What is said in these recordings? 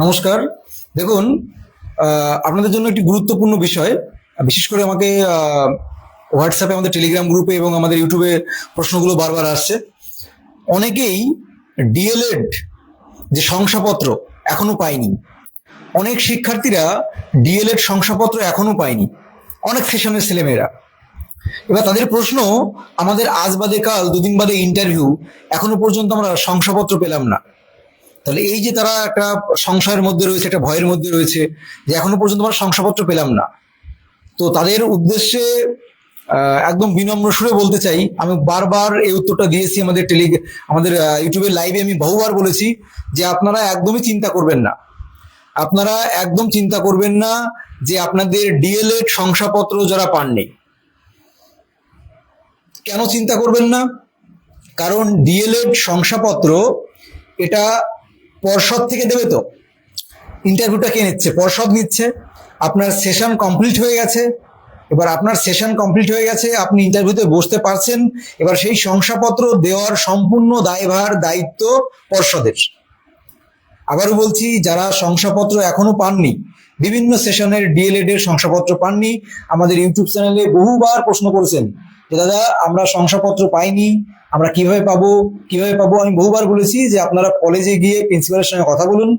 নমস্কার। দেখুন আপনাদের জন্য একটি গুরুত্বপূর্ণ বিষয়। বিশেষ করে আমাকে হোয়াটসঅ্যাপে আমাদের টেলিগ্রাম গ্রুপে এবং আমাদের ইউটিউবে প্রশ্নগুলো বারবার আসছে। অনেকেই ডিএলএড যে শংসাপত্র, এখনও পায়নি। অনেক শিক্ষার্থীরা ডিএলএড শংসাপত্র এখনও পায়নি। অনেক সেশনের ছেলেমেয়েরা। এবার তাদের প্রশ্ন, আমাদের আজ বাদে কাল, দুদিন বাদে ইন্টারভিউ এখনও পর্যন্ত আমরা শংসাপত্র পেলাম না। তাহলে এই যে তারা একটা সংশয়ের মধ্যে রয়েছে, একটা ভয়ের মধ্যে রয়েছে, যে এখনও পর্যন্ত আমরা শংসাপত্র পেলাম না। তো তাদের উদ্দেশ্যে একদম বিনম্র সুরে বলতে চাই, আমি বারবার এই উত্তরটা দিয়েছি আমাদের টেলি, আমাদের ইউটিউবের লাইভে আমি বহুবার বলেছি যে আপনারা একদমই চিন্তা করবেন না। আপনারা একদম চিন্তা করবেন না যে আপনাদের ডিএলএড শংসাপত্র যারা পাননি। কেন চিন্তা করবেন না? কারণ ডিএলএড শংসাপত্র, এটা পর্ষদ থেকে দেবে তো? ইন্টারভিউটা কে নিচ্ছে? পর্ষদ নিচ্ছে। আপনার সেশন কমপ্লিট হয়ে গেছে। এবার আপনার সেশন কমপ্লিট হয়ে গেছে, আপনি ইন্টারভিউতে বসতে পারছেন। এবার সেই শংসাপত্র দেওয়ার সম্পূর্ণ দায়ভার, দায়িত্ব পর্ষদের। আবারও বলছি, যারা শংসাপত্র এখনও পাননি, বিভিন্ন সেশনের ডিএলএড এর শংসাপত্র পাননি, আমাদের ইউটিউব চ্যানেলে বহুবার প্রশ্ন করেছেন যে, দাদা, আমরা শংসাপত্র পাইনি, আমরা কীভাবে পাবো কীভাবে পাবো? আমি বহুবার বলেছি যে, আপনারা কলেজে গিয়ে প্রিন্সিপালের সঙ্গে কথা বলুন।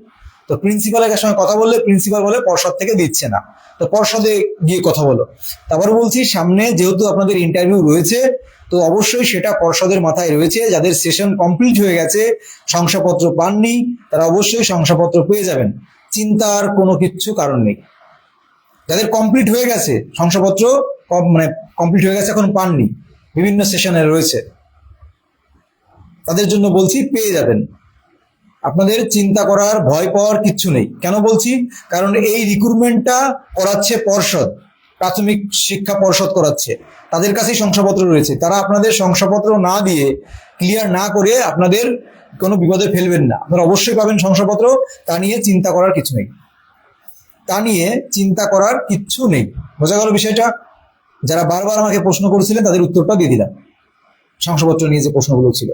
তো প্রিন্সিপালের সঙ্গে কথা বললে প্রিন্সিপাল বলে পর্ষদ থেকে দিচ্ছে না। তো পর্ষদে গিয়ে কথা বলো। তারপর বলছি, সামনে যেহেতু আপনাদের ইন্টারভিউ রয়েছে তো অবশ্যই সেটা পর্ষদের মাথায় রয়েছে, যাদের সেশন কমপ্লিট হয়ে গেছে, শংসাপত্র পাননি, তারা অবশ্যই শংসাপত্র পেয়ে যাবেন। চিন্তার কোনো কিচ্ছু কারণ নেই। যাদের কমপ্লিট হয়ে গেছে, শংসাপত্র মানে কমপ্লিট হয়ে গেছে, এখন পাননি। বিভিন্ন সেশনে রয়েছে। তাদের জন্য বলছি, পেয়ে যাবেন। আপনাদের চিন্তা করার ভয় পাওয়ার কিচ্ছু নেই। কেন বলছি? কারণ এই রিক্রুটমেন্টটা করাচ্ছে পর্ষদ, প্রাথমিক শিক্ষা পর্ষদ করাচ্ছে। তাদের কাছেই শংসাপত্র রয়েছে। তারা আপনাদের শংসাপত্র না দিয়ে ক্লিয়ার না করে আপনাদের কোনো বিপদে ফেলবেন না। আপনারা অবশ্যই পাবেন শংসাপত্র, তা নিয়ে চিন্তা করার কিছু নেই। তা নিয়ে চিন্তা করার কিচ্ছু নেই। বোঝা গেল বিষয়টা? যারা বারবার আমাকে প্রশ্ন করেছিলেন, তাদের উত্তরটা দিয়ে দিলাম। শংসাপত্র নিয়ে যে প্রশ্নগুলো ছিল।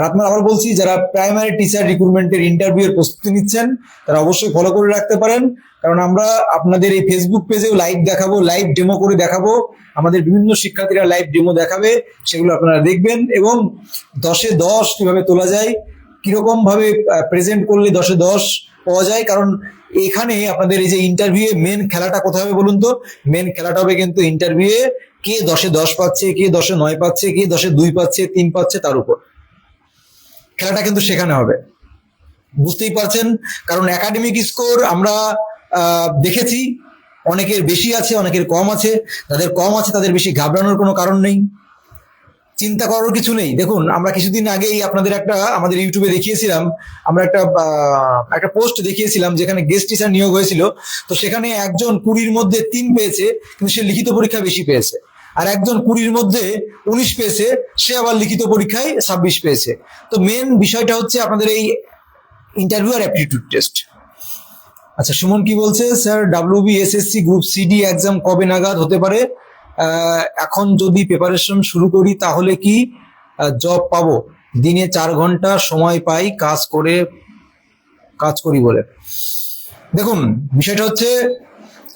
আর আপনার আবার বলছি, যারা প্রাইমারি টিচার রিক্রুটমেন্টের ইন্টারভিউ এর প্রস্তুতি নিচ্ছেন, তারা অবশ্যই ফলো করে রাখতে পারেন। কারণ আমরা আপনাদের এই ফেসবুক পেজেও লাইভ দেখাবো লাইভ ডেমো করে দেখাবো। আমাদের বিভিন্ন শিক্ষার্থীরা লাইভ ডেমো দেখাবে, সেগুলো আপনারা দেখবেন এবং দশে দশ কীভাবে তোলা যায় কীরকম ভাবে প্রেজেন্ট করলে দশে দশ পাওয়া যায়। কারণ এখানে আপনাদের এই যে ইন্টারভিউ মেন খেলাটা কোথায় হবে বলুন তো? মেন খেলাটা হবে কিন্তু ইন্টারভিউ কে দশে দশ পাচ্ছে, কে দশে নয় পাচ্ছে, কে দশে দুই পাচ্ছে, তিন পাচ্ছে, তার উপর। খেলাটা কিন্তু সেখানে হবে। বুঝতেই পারছেন? কারণ একাডেমিক স্কোর আমরা দেখেছি। অনেকের বেশি আছে, অনেকের কম আছে। তাদের কম আছে, তাদের বেশি ঘাবড়ানোর কোনো কারণ নেই। চিন্তা করার কিছু নেই। দেখুন, আমরা কিছুদিন আগেই আপনাদের একটা, আমাদের ইউটিউবে দেখিয়েছিলাম। আমরা একটা একটা পোস্ট দেখিয়েছিলাম যেখানে গেস্ট টিচার নিয়োগ হয়েছিল। তো সেখানে একজন কুড়ির মধ্যে তিন পেয়েছে, কিন্তু সে লিখিত পরীক্ষা বেশি পেয়েছে। আর একজন কুড়ির মধ্যে উনিশ পেয়েছে, সে আবার লিখিত পরীক্ষায় ছাব্বিশ পেয়েছে। তো মেন বিষয়টা হচ্ছে আপনাদের এই ইন্টারভিউ আর অ্যাপটিটিউড টেস্ট আচ্ছা সুমন কি বলছে? Sir WB SSC group CD exam কবে নাগাদ হতে পারে? এখন যদি প্রিপারেশন শুরু করি তাহলে কি জব পাবো? দিনে চার ঘণ্টা সময় পাই, কাজ করে, কাজ করি বলে। দেখুন, বিষয়টা হচ্ছে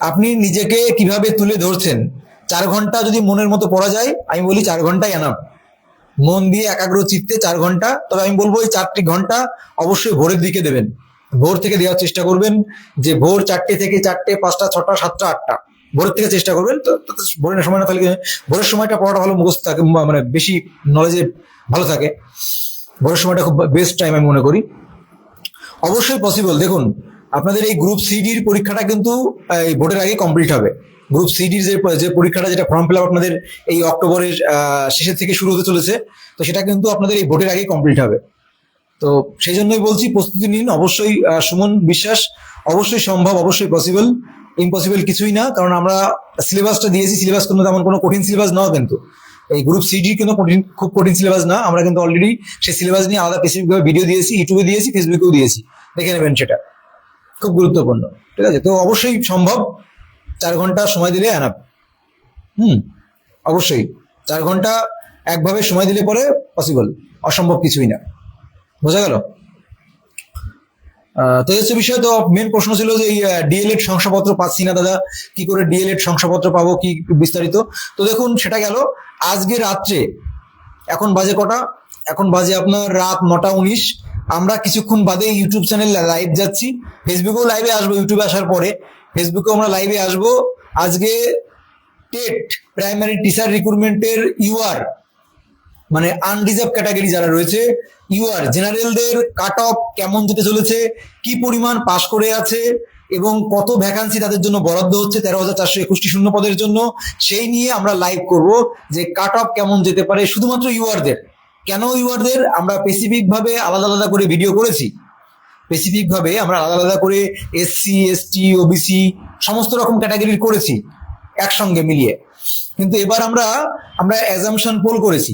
আপনি নিজেকে কীভাবে তুলে ধরছেন চার ঘণ্টা যদি মনের মতো পড়া যায়, আমি বলি চার ঘন্টাই আনাম মন দিয়ে একাগ্র চিত্তে চার ঘণ্টা, তবে আমি বলব এই চারটি ঘণ্টা অবশ্যই ভোরের দিকে দেবেন। ভোর থেকে দেওয়ার চেষ্টা করবেন যে ভোর চারটে থেকে চারটে, পাঁচটা, ছটা, সাতটা, আটটা। ভোরের থেকে চেষ্টা করবেন, তো ভোরের সময় না তাহলে ভোরের সময়টা পড়াটা ভালো মুখস্থ থাকে মানে বেশি নলেজে ভালো থাকে। ভোরের সময়টা খুব বেস্ট টাইম আমি মনে করি। অবশ্যই পসিবল দেখুন, আপনাদের এই গ্রুপ সিডির পরীক্ষাটা কিন্তু এই ভোটের আগে কমপ্লিট হবে। গ্রুপ সিডির যে যে পরীক্ষাটা যেটা ফর্ম ফিল আপ আপনাদের এই অক্টোবরের শেষের থেকে শুরু হতে চলেছে, তো সেটা কিন্তু আপনাদের এই ভোটের আগেই কমপ্লিট হবে। তো সেই জন্যই বলছি, প্রস্তুতি নিন। অবশ্যই সুমন বিশ্বাস, অবশ্যই সম্ভব, অবশ্যই পসিবল ইম্পসিবল কিছুই না, কারণ আমরা সিলেবাসটা দিয়েছি সিলেবাস কিন্তু তেমন কোনো কঠিন সিলেবাস নাও কিন্তু। এই গ্রুপ সিডি কিন্তু কঠিন, খুব কঠিন সিলেবাস না। আমরা কিন্তু অলরেডি সেই সিলেবাস নিয়ে আলাদা স্পেসিফিক ভাবে ভিডিও দিয়েছি ইউটিউবে দিয়েছি ফেসবুকেও দিয়েছি। দেখে নেবেন সেটা। খুব গুরুত্বপূর্ণ। ঠিক আছে? তো অবশ্যই সম্ভব। চার ঘণ্টা সময় দিলে আনাপ হুম, অবশ্যই। চার ঘণ্টা একভাবে সময় দিলে পরে পসিবল অসম্ভব কিছুই না। বোঝা গেল? তো হচ্ছে বিষয়। তো মেন প্রশ্ন ছিল যে ডিএলএড শংসাপত্র পাচ্ছি না দাদা, কি করে ডিএলএড শংসাপত্র পাবো, কি বিস্তারিত? তো দেখুন, সেটা গেল আজকে রাত্রে, এখন বাজে কটা? এখন বাজে আপনার রাত নটা উনিশ। আমরা কিছুক্ষণ বাদে ইউটিউব চ্যানেল লাইভ যাচ্ছি। ফেসবুকেও লাইভে আসব ইউটিউবে আসার পরে। ফেসবুকেও আমরা লাইভে আসব। আজকে টেট প্রাইমারি টিচার রিক্রুটমেন্টের ইউআর মানে আনরিজার্ভ ক্যাটাগরি যারা রয়েছে ইউআর জেনারেলদের কাট অফ কেমন যেতে চলেছে, কি পরিমাণ পাশ করে আছে, এবং কত ভ্যাকান্সি তাদের জন্য বরাদ্দ হচ্ছে তেরো হাজার চারশো একুশটি শূন্য পদের জন্য, সেই নিয়ে আমরা লাইভ করব যে কাট অফ কেমন যেতে পারে শুধুমাত্র ইউআরদের কেন ইউআরদের আমরা স্পেসিফিক ভাবে আলাদা আলাদা করে ভিডিও করেছি। স্পেসিফিক ভাবে আমরা আলাদা আলাদা করে এসসি এসটি ওবিসি সমস্ত রকম ক্যাটাগরির করেছি একসঙ্গে মিলিয়ে। কিন্তু এবার আমরা আমরা অ্যাজামশন পোল করেছি।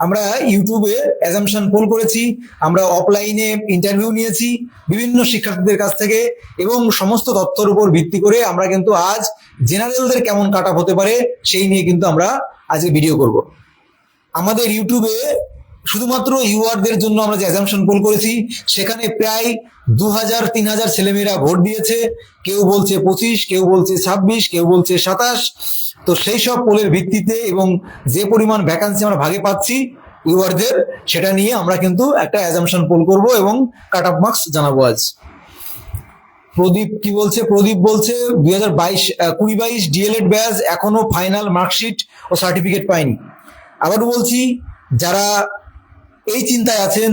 আমরা ইউটিউবে অ্যাজামশন পোল করেছি, আমরা অফলাইনে ইন্টারভিউ নিয়েছি বিভিন্ন শিক্ষার্থীদের কাছ থেকে এবং সমস্ত তথ্যের উপর ভিত্তি করে আমরা কিন্তু আজ জেনারেলদের কেমন কাট হতে পারে সেই নিয়ে কিন্তু আমরা আজকে ভিডিও করব। আমাদের ইউটিউবে শুধুমাত্র ইউআরদের জন্য আমরা যে অ্যাজামশন পোল করেছি, সেখানে প্রায় দু হাজার তিন হাজার ছেলেমেয়েরা ভোট দিয়েছে। কেউ বলছে পঁচিশ, কেউ বলছে ছাব্বিশ, কেউ বলছে সাতাশ। তো সেই সব পোলের ভিত্তিতে এবং যে পরিমাণ ভ্যাকান্সি আমরা ভাগে পাচ্ছি ইউআরদের, সেটা নিয়ে আমরা কিন্তু একটা অ্যাজামশন পোল করব এবং কাট অফ মার্কস জানাব আজ। প্রদীপ কি বলছে? প্রদীপ বলছে দুই হাজার বাইশ কুড়ি বাইশ ডিএলএড ব্যাচ এখনও ফাইনাল মার্কশিট ও সার্টিফিকেট পায়নি। আবারও বলছি, যারা এই চিন্তায় আছেন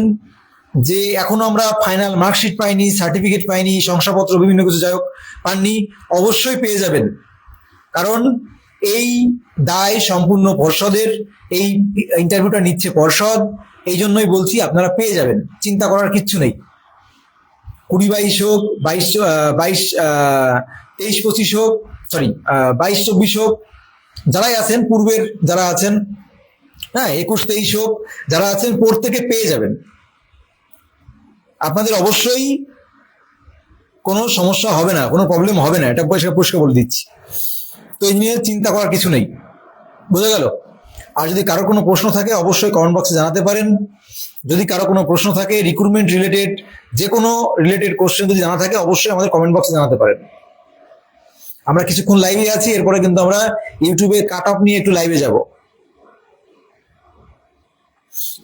যে এখনও আমরা ফাইনাল মার্কশিট পাইনি সার্টিফিকেট পাইনি, শংসাপত্র, বিভিন্ন কিছু যাই হোক পাননি, অবশ্যই পেয়ে যাবেন। কারণ এই দায় সম্পূর্ণ পর্ষদের, এই ইন্টারভিউটা নিচ্ছে পর্ষদ, এই জন্যই বলছি আপনারা পেয়ে যাবেন, চিন্তা করার কিচ্ছু নেই। কুড়ি বাইশ হোক, বাইশ বাইশ তেইশ, পঁচিশ হোক সরি বাইশ, চব্বিশ হোক, যারাই আছেন, পূর্বের যারা আছেন হ্যাঁ একুশ তেইশ হোক যারা আছেন প্রত্যেকে পেয়ে যাবেন। আপনাদের অবশ্যই কোনো সমস্যা হবে না, কোনো প্রবলেম হবে না। এটা পরিষ্কার পরিষ্কার বলে দিচ্ছি। তো এই নিয়ে চিন্তা করার কিছু নেই। বোঝা গেল? আর যদি কারও কোনো প্রশ্ন থাকে, অবশ্যই কমেন্ট বক্সে জানাতে পারেন। যদি কারও কোনো প্রশ্ন থাকে রিক্রুটমেন্ট রিলেটেড যে কোনো রিলেটেড কোশ্চেন যদি জানা থাকে, অবশ্যই আমাদের কমেন্ট বক্সে জানাতে পারেন। আমরা কিছুক্ষণ লাইভে আছি, এরপরে কিন্তু আমরা ইউটিউবে কাট অফ নিয়ে একটু লাইভে যাব।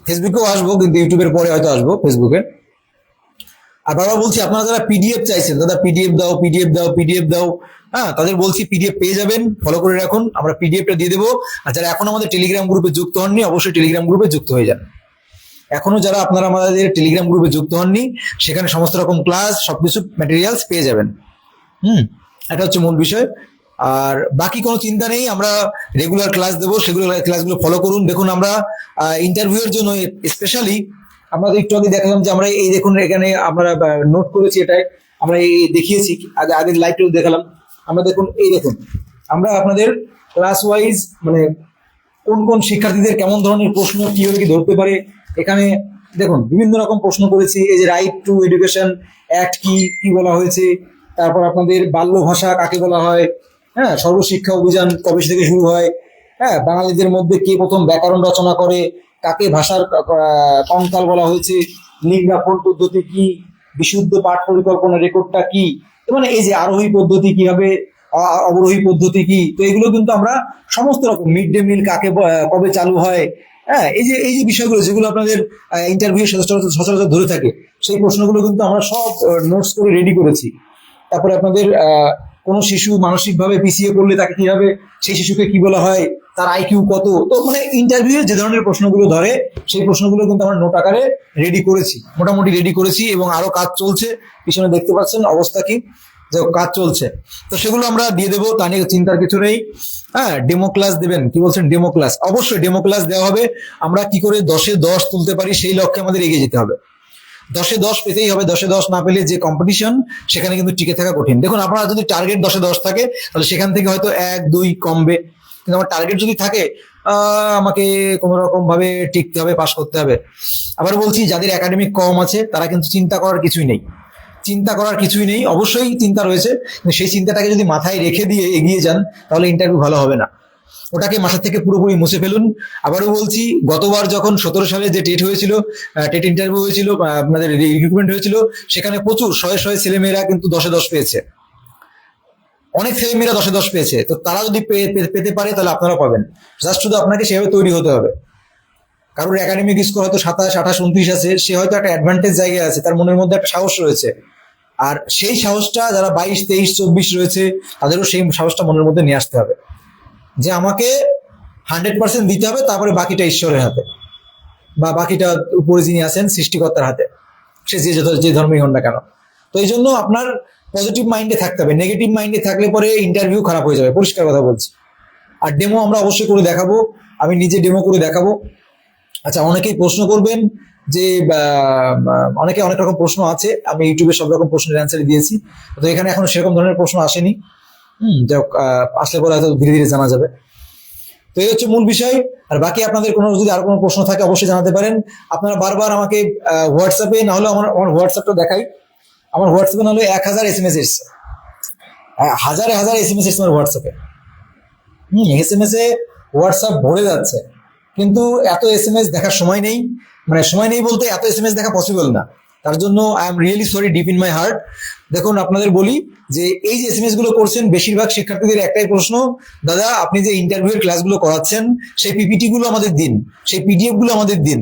ফেসবুকেও আসব, কিন্তু ইউটিউবের পরে হয়তো আসব ফেসবুকে আর বাবা বলছি, আপনারা যারা পিডিএফ চাইছেন, দাদা পিডিএফ দাও পিডিএফ দাও পিডিএফ দাও হ্যাঁ তাদের বলছি পিডিএফ পেয়ে যাবেন ফলো করে রাখুন, আমরা পিডিএফটা দিয়ে দেবো। আর যারা এখন আমাদের টেলিগ্রাম গ্রুপে যুক্ত হননি, অবশ্যই টেলিগ্রাম গ্রুপে যুক্ত হয়ে যান। এখনও যারা আপনারা আমাদের টেলিগ্রাম গ্রুপে যুক্ত হননি, সেখানে সমস্ত রকম ক্লাস সবকিছু ম্যাটেরিয়ালস পেয়ে যাবেন। হুম, এটা হচ্ছে মূল বিষয়। আর বাকি কোনো চিন্তা নেই, আমরা রেগুলার ক্লাস দেবো, সেগুলো ক্লাসগুলো ফলো করুন। দেখুন আমরা ইন্টারভিউয়ের জন্য স্পেশালি আমরা একটু আগে দেখালাম যে আমরা এই দেখুন এখানে আমরা নোট করেছি এটাই আমরা এই দেখিয়েছি, আগে, আগের লাইভটাও দেখালাম। আমরা দেখুন, এই দেখুন, আমরা আপনাদের ক্লাস ওয়াইজ মানে কোন কোন শিক্ষার্থীদের কেমন ধরনের প্রশ্ন কি ধরতে পারে? এখানে দেখুন, বিভিন্ন রকম প্রশ্ন করেছি। এই যে রাইট টু এডুকেশন অ্যাক্ট কি কি বলা হয়েছে? তারপর আপনাদের বাল্য ভাষা কাকে বলা হয়? হ্যাঁ সর্বশিক্ষা অভিযান কবে থেকে শুরু হয়? হ্যাঁ বাঙালিদের মধ্যে কে প্রথম ব্যাকরণ রচনা করে? কাকে ভাষার কঙ্কাল বলা হয়েছে? লিঙ্গাপন পদ্ধতি কি? বিশুদ্ধ পাঠ পরিকল্পনা রেকর্ডটা কি? মানে এই যে আরোহী পদ্ধতি কীভাবে অবরোহী পদ্ধতি কি? তো এগুলো কিন্তু আমরা সমস্ত রকম মিড ডে মিল কাকে কবে চালু হয়? হ্যাঁ এই যে এই যে বিষয়গুলো যেগুলো আপনাদের ইন্টারভিউ সচরাচর সচরাচর ধরে থাকে, সেই প্রশ্নগুলো কিন্তু আমরা সব নোটস করে রেডি করেছি। তারপরে আপনাদের কোনো শিশু মানসিকভাবে পিছিয়ে পড়লে তাকে কীভাবে সেই শিশুকে কি বলা হয়, তার আইকিউ কত? তো মানে ইন্টারভিউ যে ধরনের প্রশ্নগুলো ধরে, সেই প্রশ্নগুলো কিন্তু আমরা নোট আকারে রেডি করেছি, মোটামুটি রেডি করেছি এবং আরও কাজ চলছে। পিছনে দেখতে পাচ্ছেন অবস্থা কি? যে কাজ চলছে। তো সেগুলো আমরা দিয়ে দেবো, তা নিয়ে চিন্তার কিছু নেই। হ্যাঁ ডেমো ক্লাস দেবেন। কি বলছেন? ডেমো ক্লাস অবশ্যই ডেমো ক্লাস দেওয়া হবে। আমরা কি করে দশে দশ তুলতে পারি, সেই লক্ষ্যে আমাদের এগিয়ে যেতে হবে। দশে দশ পেতেই হবে, দশে দশ না পেলে যে কম্পিটিশন সেখানে কিন্তু টিকে থাকা কঠিন। দেখুন, আপনার যদি টার্গেট দশে দশ থাকে, তাহলে সেখান থেকে হয়তো এক, দুই কমবে। কিন্তু আমার টার্গেট যদি থাকে আমাকে কোনো রকম ভাবে টিকতে হবে পাশ করতে হবে। আবার বলছি, যাদের একাডেমিক কম আছে, তারা কিন্তু চিন্তা করার কিছুই নেই। চিন্তা করার কিছুই নেই। অবশ্যই চিন্তা রয়েছে। সেই চিন্তাটাকে যদি মাথায় রেখে দিয়ে এগিয়ে যান, তাহলে ইন্টারভিউ ভালো হবে না। ওটাকে মাথা থেকে পুরোপুরি মুছে ফেলুন। আবারও বলছি, গতবার যখন সতেরো সালে যে টেট হয়েছিল টেট ইন্টারভিউ হয়েছিল আপনাদের রিক্রুটমেন্ট হয়েছিল, সেখানে প্রচুর শয়ে শয়ে ছেলেমেয়েরা কিন্তু দশে দশ পেয়েছে। অনেক ছেলেমেয়েরা দশে দশ পেয়েছে। তো তারা যদি পেতে পারে, তাহলে আপনারা পাবেন। জাস্ট শুধু আপনাকে সেভাবে তৈরি হতে হবে। কারোর একাডেমিক স্কোর হয়তো সাতাশ, আঠাশ, উনত্রিশ আছে, সে হয়তো একটা অ্যাডভান্টেজ জায়গায় আছে, তার মনের মধ্যে একটা সাহস রয়েছে। আর সেই সাহসটা যারা বাইশ, তেইশ, চব্বিশ রয়েছে, তাদেরও সেই সাহসটা মনের মধ্যে নিয়ে আসতে হবে। যে আমাকে হান্ড্রেড পার্সেন্ট দিতে হবে, তারপরে বাকিটা ঈশ্বরের হাতে বা বাকিটা উপরে যিনি আছেন সৃষ্টিকর্তার হাতে। সে যে যত- যে ধর্মই হন না কেন। তো এই জন্য আপনার পজিটিভ মাইন্ডে থাকতে হবে। নেগেটিভ মাইন্ডে থাকলে পরে ইন্টারভিউ খারাপ হয়ে যাবে। পরিষ্কার কথা বলছি। আর ডেমো আমরা অবশ্যই করে দেখাবো। আমি নিজে ডেমো করে দেখাবো। আচ্ছা অনেকেই প্রশ্ন করবেন যে অনেকে অনেক রকম প্রশ্ন আছে। আমি ইউটিউবে সব রকম প্রশ্নের অ্যান্সার দিয়েছি। তো এখানে এখন সেরকম ধরনের প্রশ্ন আসেনি। যাই হোক, আসলে পরে হয়তো ধীরে ধীরে জানা যাবে। তো এই হচ্ছে মূল বিষয়। আর বাকি আপনাদের কোনো যদি আর কোনো প্রশ্ন থাকে অবশ্যই জানাতে পারেন। আপনারা বারবার আমাকে হোয়াটসঅ্যাপে না হলে আমার আমার হোয়াটসঅ্যাপটা দেখাই। আমার হোয়াটসঅ্যাপে না হলে এক হাজার এস এম এস এসছে হাজারে হাজার এস এম এস এসছে আমার হোয়াটসঅ্যাপে হুম এস এম এস এ হোয়াটসঅ্যাপ ভরে যাচ্ছে। কিন্তু এত এস এম এস দেখার সময় নেই। মানে সময় নেই বলতে এত এস এম এস দেখা পসিবল না। তার জন্য I am really sorry deep in my heart দেখুন, আপনাদের বলি যে এই যে এসগুলো করছেন, বেশিরভাগ শিক্ষার্থীদের একটাই প্রশ্ন, দাদা, আপনি যে ইন্টারভিউ এর ক্লাসগুলো করাচ্ছেন, সেই পিপিটি গুলো আমাদের দিন, সেই পিডিএফগুলো আমাদের দিন।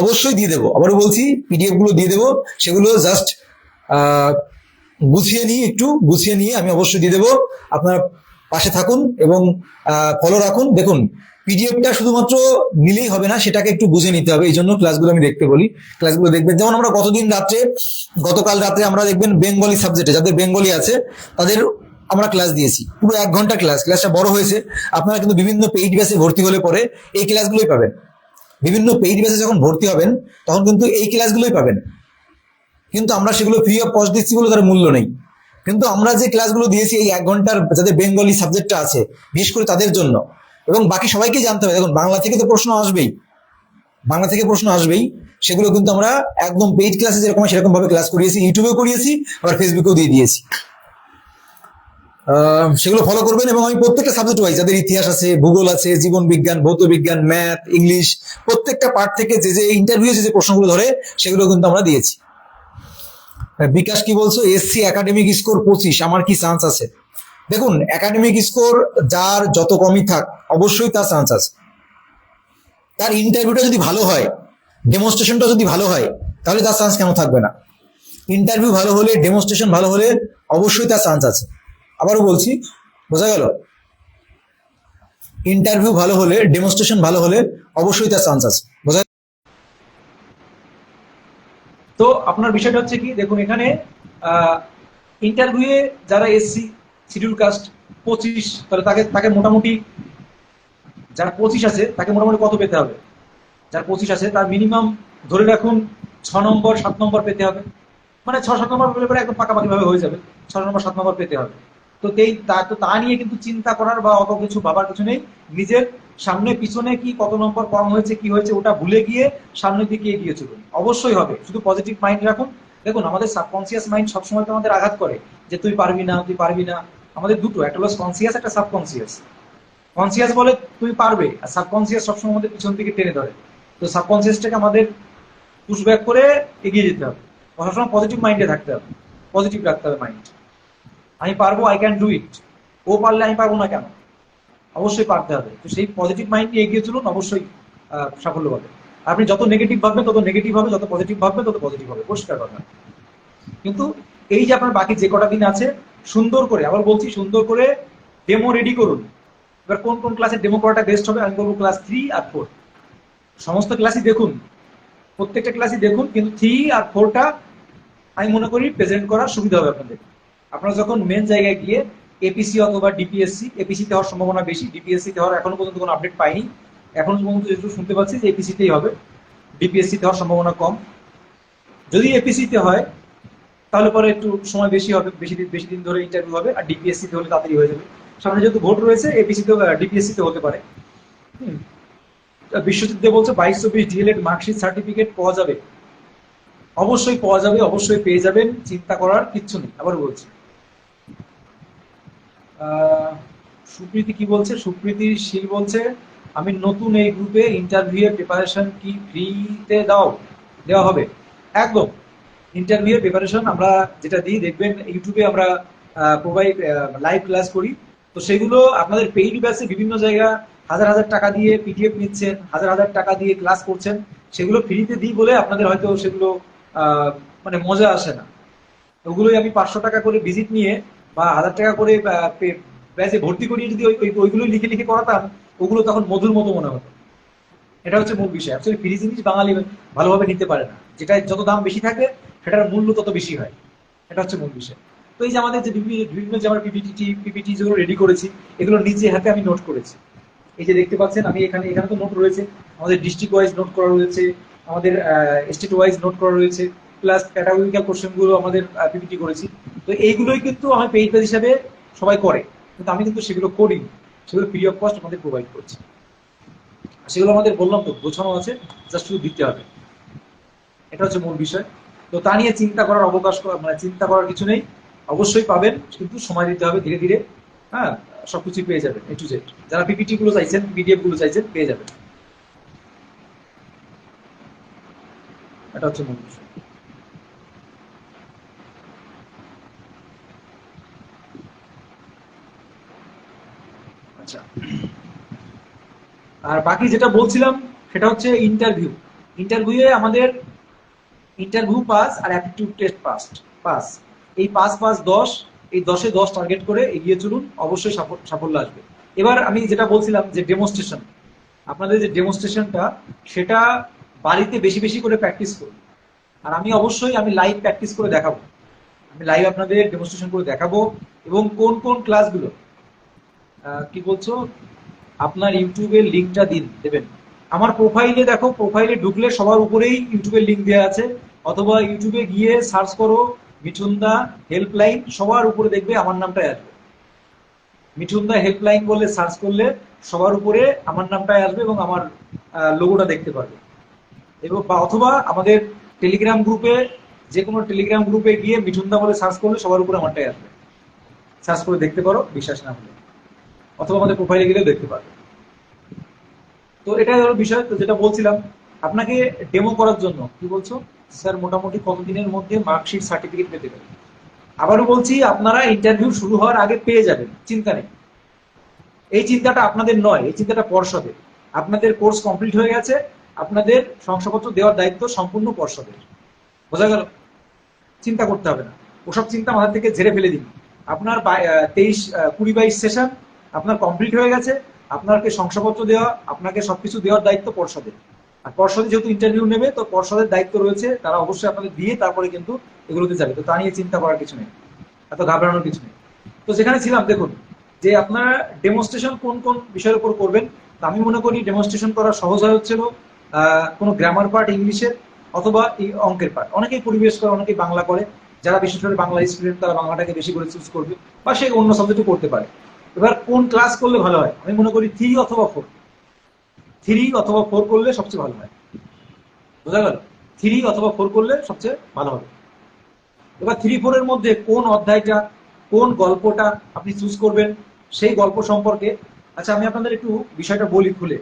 অবশ্যই দিয়ে দেবো। আবারও বলছি পিডিএফগুলো দিয়ে দেবো। সেগুলো জাস্ট গুছিয়ে নিয়ে, একটু গুছিয়ে নিয়ে আমি অবশ্যই দিয়ে দেবো। আপনারা পাশে থাকুন এবং ফলো রাখুন। দেখুন পিডিএফটা শুধুমাত্র নিলেই হবে না, সেটাকে একটু বুঝে নিতে হবে এই জন্য ক্লাসগুলো আমি দেখতে বলি। ক্লাসগুলো দেখবেন, যেমন আমরা গতদিন রাত্রে, গতকাল রাত্রে আমরা দেখবেন বেঙ্গলি সাবজেক্টে যাদের বেঙ্গলি আছে, তাদের আমরা ক্লাস দিয়েছি। পুরো এক ঘণ্টা ক্লাস ক্লাসটা বড় হয়েছে। আপনারা কিন্তু বিভিন্ন পেইড ব্যাচে ভর্তি হলে পরে এই ক্লাসগুলোই পাবেন। বিভিন্ন পেইড ব্যাচে যখন ভর্তি হবেন, তখন কিন্তু এই ক্লাসগুলোই পাবেন। কিন্তু আমরা সেগুলো ফ্রি অফ কস্ট দিচ্ছি বলে তার মূল্য নেই। কিন্তু আমরা যে ক্লাসগুলো দিয়েছি এই এক ঘণ্টার যাদের বেঙ্গলি সাবজেক্টটা আছে, বিশেষ করে তাদের জন্য এবং বাকি সবাইকে জানতে হবে। দেখুন, বাংলা থেকে তো প্রশ্ন আসবেই। বাংলা থেকে প্রশ্ন আসবেই। সেগুলো কিন্তু আমরা একদম পেইড ক্লাসে যেরকম সেরকম ভাবে ক্লাস করিয়েছি ইউটিউবেও করিয়েছি, আবার ফেসবুকেও দিয়ে দিয়েছি। সেগুলো ফলো করবেন এবং আমি প্রত্যেকটা সাবজেক্ট ওয়াইজ যাদের ইতিহাস আছে, ভূগোল আছে জীবন বিজ্ঞান ভৌত বিজ্ঞান ম্যাথ ইংলিশ প্রত্যেকটা পার্ট থেকে যে যে ইন্টারভিউ যে প্রশ্নগুলো ধরে, সেগুলো কিন্তু আমরা দিয়েছি। বিকাশ কি বলছো? এসসি একাডেমিক স্কোর পঁচিশ, আমার কি চান্স আছে? দেখুন একাডেমিক স্কোর যার যত কমই থাক, অবশ্যই তার চান্স আছে। তার ইন্টারভিউটা যদি ভালো হয় ডেমনস্ট্রেশনটা যদি ভালো হয়, তাহলে তার চান্স কেন থাকবে না? ইন্টারভিউ ভালো হলে ডেমনস্ট্রেশন ভালো হলে অবশ্যই তার চান্স আছে। আবারও বলছি, বোঝা গেল? ইন্টারভিউ ভালো হলে ডেমনস্ট্রেশন ভালো হলে অবশ্যই তার চান্স আছে। বোঝা তো আপনার বিষয়টা হচ্ছে কি, দেখুন, এখানে ইন্টারভিউয়ে যারা এসসি শিডিউল কাস্ট পঁচিশ, তাহলে তাকে তাকে মোটামুটি যার পঁচিশ আছে, তাকে মোটামুটি কত পেতে হবে? যার পঁচিশ আছে, তার মিনিমাম ধরে রাখুন ছ নম্বর, সাত নম্বর পেতে হবে। মানে ছ, সাত নম্বর পেলে পরে একদম পাকাপাকি ভাবে হয়ে যাবে। ছ নম্বর, সাত নম্বর পেতে হবে। তো তেই, তা, তো তা নিয়ে কিন্তু চিন্তা করার বা অত কিছু ভাবার কিছু নেই। নিজের সামনে পিছনে কি কত নম্বর কম হয়েছে, কি হয়েছে, ওটা ভুলে গিয়ে সামনের দিকে এগিয়ে চলুন। অবশ্যই হবে। শুধু পজিটিভ মাইন্ড রাখুন। দেখুন, আমাদের সাবকনসিয়াস মাইন্ড সবসময় তো আমাদের আঘাত করে যে তুই পারবি না, তুই পারবি না। আমাদের দুটো, একটা হলো কনসিয়াস একটা সাবকনসিয়াস কনসিয়াস বলে তুই পারবে, আর সাবকনসিয়াস সবসময় আমাদের পিছন থেকে টেনে ধরে। তো সাবকনসিয়াসটাকে আমাদের পুশব্যাক করে এগিয়ে যেতে হবে। সবসময় পজিটিভ মাইন্ডে থাকতে হবে। পজিটিভ রাখতে হবে মাইন্ড আমি পারব আই ক্যান ডু ইট ও পারলে আমি পারব না কেন? অবশ্যই পারতে হবে। তো সেই পজিটিভ মাইন্ড নিয়ে এগিয়ে চলুন, অবশ্যই সাফল্য পাবে। আপনি যত নেগেটিভ ভাববেন, তত নেগেটিভ হবে, যত পজিটিভ ভাববেন, তত পজিটিভ হবে। পরিষ্কার কথা। কিন্তু এই যে আপনার বাকি যে কটা দিন আছে, সুন্দর করে, আবার বলছি সুন্দর করে ডেমো রেডি করুন। এবার কোন কোন ক্লাসে ডেমো করাটা বেস্ট হবে, আমি বলব ক্লাস থ্রি আর ফোর সমস্ত ক্লাসই দেখুন। প্রত্যেকটা ক্লাসই দেখুন, কিন্তু থ্রি আর ফোরটা আমি মনে করি প্রেজেন্ট করার সুবিধা হবে আপনাদের। আপনারা যখন মেন জায়গায় গিয়ে এপিসি অথবা ডিপিএসসি এপিসিতে হওয়ার সম্ভাবনা বেশি ডিপিএসসিতে হওয়ার এখনও পর্যন্ত কোনো আপডেট পাইনি। এখনও পর্যন্ত যেটুকু শুনতে পাচ্ছি যে এপিসিতেই হবে ডিপিএসসিতে হওয়ার সম্ভাবনা কম। যদি এপিসিতে হয়, তাহলে পরে একটু সময় বেশি হবে, বেশি দিন বেশি দিন ধরে ইন্টারভিউ হবে, আর ডিপিএসসিতে হলে তাড়াতাড়ি হয়ে যাবে। সামনে যেহেতু ভোট রয়েছে এপিসিতে ডিপিএসসিতে হতে পারে। বিশ্বজিৎ দে বলছে বাইশ চব্বিশ ডিএলএড মার্কশিট সার্টিফিকেট পাওয়া যাবে। অবশ্যই পাওয়া যাবে, অবশ্যই পেয়ে যাবেন, চিন্তা করার কিচ্ছু নেই আবার বলছি। সুপ্রীতি কি বলছে? সুপ্রীতি শীল বলছে আমি নতুন এই গ্রুপে ইন্টারভিউ এর প্রিপারেশন কি ফ্রিতে দাও দেওয়া হবে? একদম। ইন্টারভিউ প্রিপারেশন আমরা যেটা দিই, দেখবেন ইউটিউবে আমরা প্রোভাইড লাইভ ক্লাস করি। তো সেগুলো আপনাদের পেইড ব্যাচে বিভিন্ন জায়গা হাজার হাজার টাকা দিয়ে পিডিএফ নিচ্ছেন, হাজার হাজার টাকা দিয়ে ক্লাস করছেন। সেগুলো ফ্রিতে দিই বলে আপনাদের হয়তো সেগুলো মানে মজা আসে না। ওগুলোই আমি পাঁচশো টাকা করে ভিজিট নিয়ে বা হাজার টাকা করে ব্যাচে ভর্তি করিয়ে যদি ওই- ওই- ওইগুলো লিখে লিখে করাতাম ওগুলো তখন মধুর মতো মনে হতো। এটা হচ্ছে মূল বিষয়। অ্যাকচুয়ালি ফ্রি জিনিস বাঙালি ভালোভাবে নিতে পারে না। যেটা যত দাম বেশি থাকে, সেটার মূল্য তত বেশি হয়। এটা হচ্ছে মূল বিষয়। তো এই যে আমাদের যে বিভি- বিভিন্ন যে আমরা পিপিটি পিপিটি যেগুলো রেডি করেছি, এগুলো নিজে হাতে আমি নোট করেছি। এই যে দেখতে পাচ্ছেন, আমি এখানে এখানে তো নোট রয়েছে। আমাদের ডিস্ট্রিক্ট ওয়াইজ নোট করা রয়েছে, আমাদের স্টেট ওয়াইজ নোট করা রয়েছে প্লাস ক্যাটাগরিক্যাল কোশ্চেনগুলো আমাদের পিপিটি করেছি। তো এইগুলোই কিন্তু আমি পেইড পেজ হিসাবে সবাই করে। কিন্তু আমি কিন্তু সেগুলো করি সেগুলো ফ্রি অফ কস্ট আমাদের প্রোভাইড করছে। সেগুলো আমাদের বললাম তো, গোছানো আছে জাস্ট শুধু দিতে হবে। এটা হচ্ছে মূল বিষয়। তো তা নিয়ে চিন্তা করার অবকাশ মানে চিন্তা করার কিছু নেই। অবশ্যই পাবেন, কিন্তু সময় দিতে হবে ধীরে ধীরে। হ্যাঁ সবকিছু পেয়ে যাবেন এ টু জেড যারা পিপিটি গুলো চাইছেন পিডিএফগুলো চাইছেন, পেয়ে যাবেন। এটা হচ্ছে মূল বিষয়। আচ্ছা। আর বাকি যেটা বলছিলাম, সেটা হচ্ছে ইন্টারভিউ ইন্টারভিউয়ে আমাদের ইন্টারভিউ পাস আর অ্যাপটিটিউড টেস্ট পাস পাস এই পাস পাস দশ, এই দশে দশ টার্গেট করে এগিয়ে চলুন, অবশ্যই সাফ- সাফল্য আসবে। এবার আমি যেটা বলছিলাম যে ডেমনস্ট্রেশন আপনাদের যে ডেমনস্ট্রেশনটা সেটা বাড়িতে বেশি বেশি করে প্র্যাকটিস করুন। আর আমি অবশ্যই, আমি লাইভ প্র্যাকটিস করে দেখাবো। আমি লাইভ আপনাদের ডেমনস্ট্রেশন করে দেখাবো এবং কোন কোন ক্লাসগুলো কি বলছো? আপনার ইউটিউবের লিঙ্কটা দিন, দেবেন। আমার প্রোফাইলে দেখো প্রোফাইলে ঢুকলে সবার উপরেই ইউটিউবের লিঙ্ক দেওয়া আছে। অথবা ইউটিউবে গিয়ে সার্চ করো, মিঠুনদা হেল্পলাইন সবার উপরে দেখবে আমার নামটাই আসবে। মিঠুনদা হেল্পলাইন বলে সার্চ করলে সবার উপরে আমার নামটাই আসবে এবং আমার লোগোটা দেখতে পারবে। এবং বা, অথবা আমাদের টেলিগ্রাম গ্রুপে যে কোনো টেলিগ্রাম গ্রুপে গিয়ে মিঠুনদা বলে সার্চ করলে সবার উপরে আমারটাই আসবে। সার্চ করে দেখতে পারো, বিশ্বাস না হলে। অথবা আমাদের প্রোফাইলে গেলেও দেখতে পারবে। তো এটাই হলো বিষয়, তো যেটা বলছিলাম, আপনাকে ডেমো করার জন্য, কি বলছো? স্যার, মোটামুটি কতদিনের মধ্যে মার্কশিট সার্টিফিকেট পেতে পারেন আবারও বলছি, আপনারা ইন্টারভিউ শুরু হওয়ার আগে পেয়ে যাবেন, চিন্তা নেই। এই চিন্তাটা আপনাদের নয়, এই চিন্তাটা পর্ষদের। আপনাদের কোর্স কমপ্লিট হয়ে গেছে, আপনাদের শংসাপত্র দেওয়ার দায়িত্ব সম্পূর্ণ পর্ষদের। বোঝা গেল? চিন্তা করতে হবে না। ওসব চিন্তা মাথা থেকে ঝেড়ে ফেলে দিন। আপনার তেইশ কুড়ি বাইশ সেশন আপনার কমপ্লিট হয়ে গেছে, আপনাকে শংসাপত্র দেওয়া, আপনাকে সবকিছু দেওয়ার দায়িত্ব পর্ষদের। আর পর্ষদে যেহেতু ইন্টারভিউ নেবে, তো পর্ষদের দায়িত্ব রয়েছে, তারা অবশ্যই আপনাদের দিয়ে তারপরে কিন্তু এগুলোতে যাবে। তো তা নিয়ে চিন্তা করার কিছু নেই, এত ঘাবড়ানোর কিছু নেই। তো যেখানে ছিলাম, দেখুন, যে আপনারা ডেমনস্ট্রেশন কোন কোন বিষয়ের উপর করবেন আমি মনে করি ডেমনস্ট্রেশন করা সহজ হয় হচ্ছিল কোনো গ্রামার পার্ট ইংলিশের অথবা এই অঙ্কের পার্ট অনেকেই পরিবেশ করে, অনেকেই বাংলা করে। যারা বিশেষ করে বাংলা স্টুডেন্ট তারা বাংলাটাকে বেশি করে চুজ করবে, বা সে অন্য সাবজেক্টও করতে পারে। এবার কোন ক্লাস করলে ভালো হয়? আমি মনে করি থ্রি অথবা ফোর থ্রি অথবা ফোর করলে সবচেয়ে ভালো হয়। বোঝা গেল? থ্রি অথবা ফোর করলে সবচেয়ে ভালো হবে। এবার থ্রি ফোরের মধ্যে কোন অধ্যায়টা, কোন গল্পটা আপনি চুজ করবেন, সেই গল্প সম্পর্কে। আচ্ছা আমি আপনাদের একটু বিষয়টা বলি খুলে।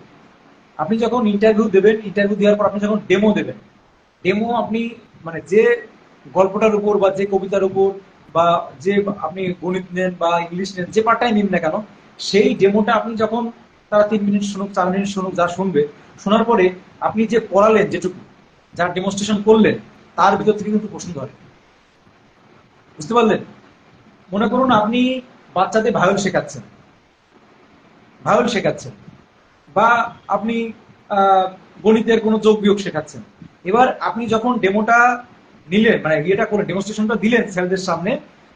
আপনি যখন ইন্টারভিউ দেবেন ইন্টারভিউ দেওয়ার পর আপনি যখন ডেমো দেবেন ডেমো আপনি মানে যে গল্পটার উপর বা যে কবিতার উপর বা যে আপনি গণিত নেন বা ইংলিশ নেন, যে পার্টটাই নিন না কেন, সেই ডেমোটা আপনি যখন তারা তিন মিনিট শুনুক, চার মিনিট শুনুক, যা শুনবে, শোনার পরে আপনি যে পড়ালেন যেটুকু যা ডেমনস্ট্রেশন করলেন, তার ভিতর থেকে কিন্তু প্রশ্ন ধরে। বুঝতে পারলেন? মনে করুন আপনি বাচ্চাদের ভায়োল শেখাচ্ছেন। ভায়োল শেখাচ্ছেন। বা আপনি গণিতের কোনো যোগ বিয়োগ শেখাচ্ছেন। এবার আপনি যখন ডেমোটা নিলেন মানে ইয়েটা করে ডেমনস্ট্রেশনটা দিলেন স্যারদের সামনে,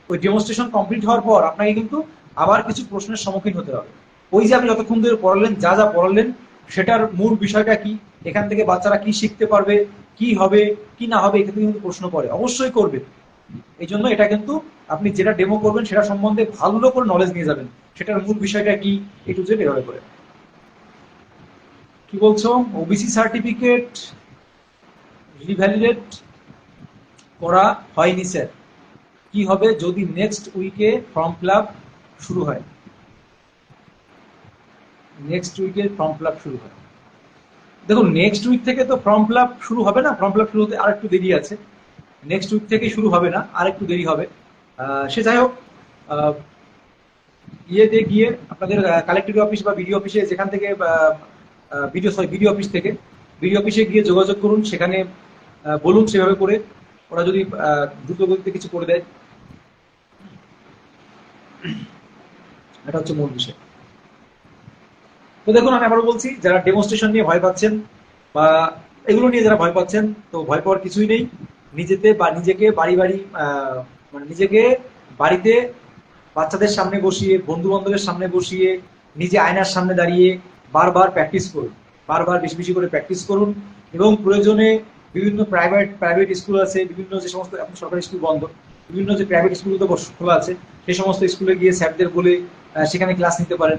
ওই ডেমনস্ট্রেশন কমপ্লিট হওয়ার পর আপনাকে কিন্তু আবার কিছু প্রশ্নের সম্মুখীন হতে হবে। ওই যে আপনি যতক্ষণ ধরে পড়ালেন, যা যা পড়ালেন, সেটার মূল বিষয়টা কি, এখান থেকে বাচ্চারা কি শিখতে পারবে, কি হবে, কি না হবে এখান থেকে কিন্তু প্রশ্ন করে অবশ্যই করবে এই জন্য এটা কিন্তু আপনি যেটা ডেমো করবেন, সেটা সম্বন্ধে ভালো করে নলেজ নিয়ে যাবেন। সেটার মূল বিষয়টা কি একটু যে এভাবে করে। কি বলছো? ওবিসি সার্টিফিকেট রিভ্যালিডেট করা হয়নি, স্যার। কি হবে যদি নেক্সট উইকে ফর্ম ফিল শুরু হয়? নেক্সট উইকে ফর্ম ফিল শুরু হয়। দেখুন নেক্সট উইক থেকে তো ফর্ম ফিল শুরু হবে না। ফর্ম ফিল শুরু হতে আর একটু দেরি আছে। নেক্সট উইক থেকে শুরু হবে না। আর একটু দেরি হবে। সে যাই হোক ইয়েতে গিয়ে আপনাদের কালেক্টর অফিস বা বিডিও অফিসে যেখান থেকে বিডিও সরি বিডিও অফিস থেকে বিডিও অফিসে গিয়ে যোগাযোগ করুন। সেখানে বলুন সেভাবে করে। ওরা যদি দ্রুত গতিতে কিছু করে দেয়, এটা হচ্ছে মূল বিষয়। তো দেখুন, আমি আবার বলছি, যারা ডেমনস্ট্রেশন নিয়ে ভয় পাচ্ছেন বা এগুলো নিয়ে যারা ভয় পাচ্ছেন, তো ভয় পাওয়ার কিছুই নেই। নিজেতে বা নিজেকে বাড়ি বাড়ি মানে নিজেকে বাড়িতে বাচ্চাদের সামনে বসিয়ে বন্ধু বান্ধবের সামনে বসিয়ে, নিজে আয়নার সামনে দাঁড়িয়ে বারবার প্র্যাকটিস করুন। বারবার বেশি বেশি করে প্র্যাকটিস করুন এবং প্রয়োজনে বিভিন্ন প্রাইভেট প্রাইভেট স্কুল আছে, বিভিন্ন যে সমস্ত এখন সরকারি স্কুল বন্ধ, বিভিন্ন যে প্রাইভেট স্কুলগুলো খোলা আছে, সেই সমস্ত স্কুলে গিয়ে স্যারদের বলে সেখানে ক্লাস নিতে পারেন।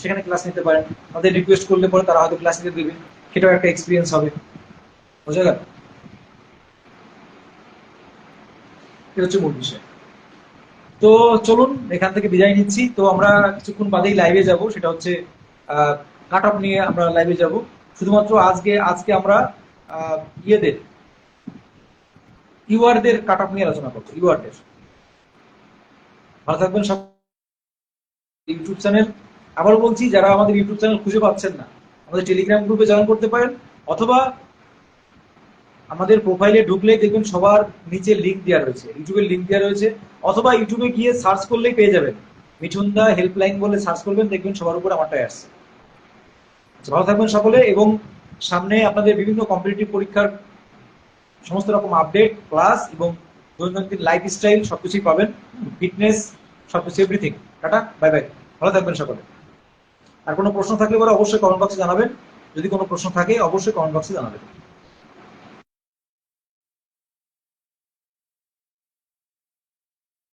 সেখানে ক্লাস নিতে পারেন। তাদের রিকোয়েস্ট করলে পরে তারা হয়তো ক্লাস নিতে দেবে। সেটাও একটা এক্সপিরিয়েন্স হবে। বোঝা গেল এটা হচ্ছে মূল বিষয়। তো চলুন, এখান থেকে বিদায় নিচ্ছি। তো আমরা কিছুক্ষণ বাদেই লাইভে যাব। সেটা হচ্ছে কাট অফ নিয়ে আমরা লাইভে যাব। শুধুমাত্র আজকে আজকে আমরা ইয়েদের ইউআরদের কাট অফ নিয়ে আলোচনা করব ইউআরদের। ভালো থাকবেন সব ইউটিউব চ্যানেল। আবার বলছি যারা আমাদের ইউটিউব চ্যানেল খুঁজে পাচ্ছেন না আমাদের টেলিগ্রাম গ্রুপে জয়েন করতে পারেন অথবা আমাদের প্রোফাইলে ঢুকলেই দেখবেন সবার নিচে লিঙ্ক দেওয়া রয়েছে ইউটিউবের লিঙ্ক দেওয়া রয়েছে অথবা ইউটিউবে গিয়ে সার্চ করলেই পেয়ে যাবেন। মিঠুন দা হেল্পলাইন বলে সার্চ করবেন দেখবেন সবার উপর আমারটাই আসছে। আচ্ছা, ভালো থাকবেন সকলে এবং সামনে আপনাদের বিভিন্ন কম্পিটিটিভ পরীক্ষার সমস্ত রকম আপডেট ক্লাস এবং দৈনন্দিন লাইফস্টাইল সবকিছুই পাবেন। ফিটনেস সবকিছু এভরিথিং টাটা বাই বাই ভালো থাকবেন সকলে। আর কোনো প্রশ্ন থাকলে পরে অবশ্যই কমেন্ট বক্সে জানাবেন। যদি কোনো প্রশ্ন থাকে, অবশ্যই কমেন্ট বক্সে জানাবেন।